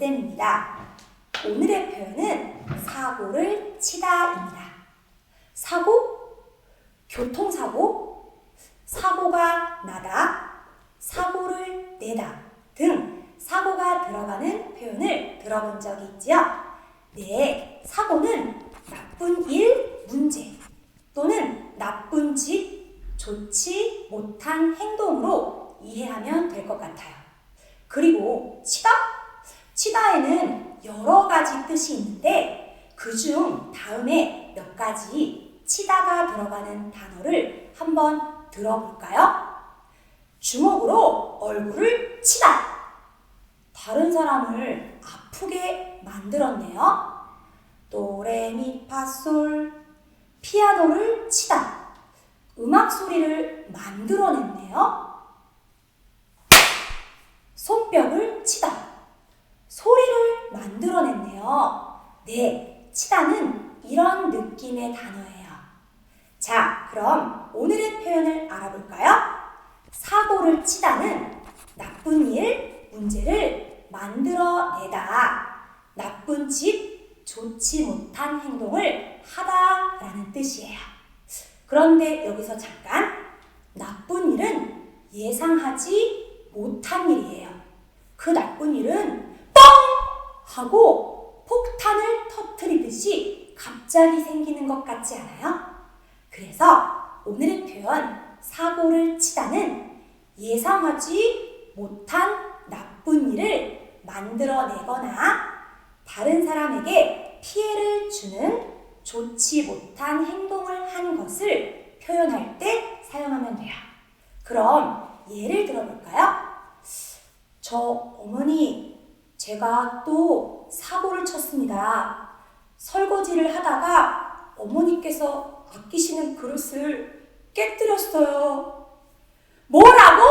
있습니다. 오늘의 표현은 사고를 치다입니다. 사고, 교통사고, 사고가 나다, 사고를 내다 등 사고가 들어가는 표현을 들어본 적이 있지요? 네, 사고는 나쁜 일, 문제 또는 나쁜 짓, 좋지 못한 행동으로 이해하면 될 것 같아요. 그리고 치다? 치다에는 여러 가지 뜻이 있는데 그 중 다음에 몇 가지 치다가 들어가는 단어를 한번 들어볼까요? 주먹으로 얼굴을 치다. 다른 사람을 아프게 만들었네요. 도레미파솔 피아노를 치다. 음악 소리를 만들어냈네요. 손뼉을 치다. 소리를 만들어냈네요. 네, 치다는 이런 느낌의 단어예요. 자, 그럼 오늘의 표현을 알아볼까요? 사고를 치다는 나쁜 일, 문제를 만들어내다. 나쁜 짓, 좋지 못한 행동을 하다 라는 뜻이에요. 그런데 여기서 잠깐 나쁜 일은 예상하지 못한 일이에요. 그 나쁜 일은 뻥 하고 폭탄을 터트리듯이 갑자기 생기는 것 같지 않아요? 그래서 오늘의 표현 사고를 치다는 예상하지 못한 나쁜 일을 만들어내거나 다른 사람에게 피해를 주는 좋지 못한 행동을 한 것을 표현할 때 사용하면 돼요. 그럼 예를 들어볼까요? 저 어머니, 제가 또 사고를 쳤습니다. 설거지를 하다가 어머니께서 아끼시는 그릇을 깨뜨렸어요. 뭐라고?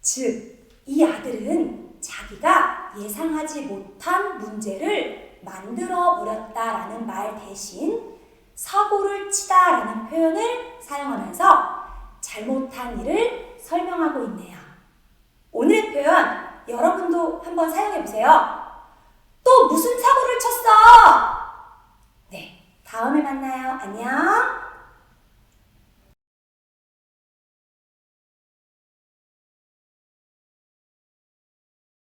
즉, 이 아들은 자기가 예상하지 못한 문제를 만들어 버렸다라는 말 대신 사고를 치다라는 표현을 사용하면서 잘못한 일을 설명하고 있네요. 오늘의 표현 여러분도 한번 사용해 보세요. 또 무슨 사고를 쳤어? 네, 다음에 만나요. 안녕.